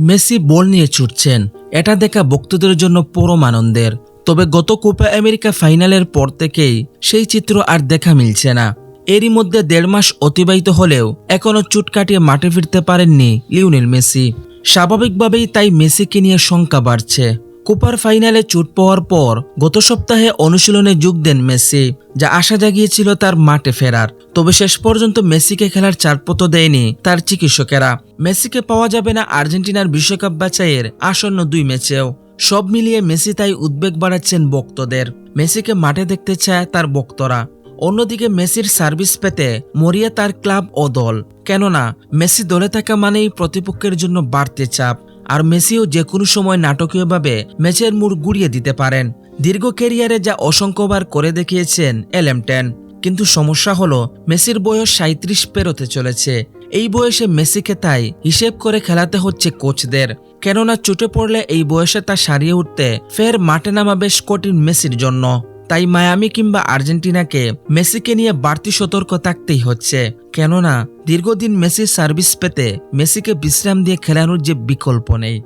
Messi বল নিয়ে ছুটছেন। এটা দেখা ভক্তদের জন্য পরম আনন্দের। তবে গত কোপা আমেরিকা ফাইনালের পর থেকেই সেই চিত্র আর দেখা মিলছে না। এরই মধ্যে দেড় মাস অতিবাহিত হলেও এখনও চুট কাটিয়ে মাঠে ফিরতে পারেননি লিওনেল মেসি। স্বাভাবিকভাবেই তাই মেসিকে নিয়ে শঙ্কা বাড়ছে। কোপার ফাইনালে চোট পাওয়ার পর গত সপ্তাহে অনুশীলনে যোগ দেন মেসি, যা আশা জাগিয়েছিল তার মাঠে ফেরার। তবে শেষ পর্যন্ত মেসিকে খেলার চারপতো দেয়নি তার চিকিৎসকেরা। মেসিকে পাওয়া যাবে না আর্জেন্টিনার বিশ্বকাপ বাছাইয়ের আসন্ন দুই ম্যাচেও। সব মিলিয়ে মেসি তাই উদ্বেগ বাড়াচ্ছেন ভক্তদের মেসিকে মাঠে দেখতে চায় তার ভক্তরা অন্যদিকে মেসির সার্ভিস পেতে মরিয়া তার ক্লাব ও দল। কেননা, মেসি দলে থাকা মানেই প্রতিপক্ষের জন্য বাড়তে চাপ। আর মেসিও যে কোনো সময় নাটকীয়ভাবে ম্যাচের মুড় গুড়িয়ে দিতে পারেন। দীর্ঘ ক্যারিয়ারে যা অসংখ্যবার করে দেখিয়েছেন এলএম টেন। কিন্তু সমস্যা হলো, মেসির বয়স সাঁত্রিশ পেরোতে চলেছে। এই বয়সে মেসিকে তাই হিসেব করে খেলাতে হচ্ছে কোচদের। কেননা চোটে পড়লে এই বয়সে তা সারিয়ে উঠতে ফের মাঠে নামা বেশ কঠিন মেসির জন্য। তাই মায়ামি কিংবা আর্জেন্টিনাকে মেসিকে নিয়ে বাড়তি সতর্ক থাকতেই হচ্ছে। কেননা, দীর্ঘদিন মেসির সার্ভিস পেতে মেসিকে বিশ্রাম দিয়ে খেলানোর যে বিকল্প নেই।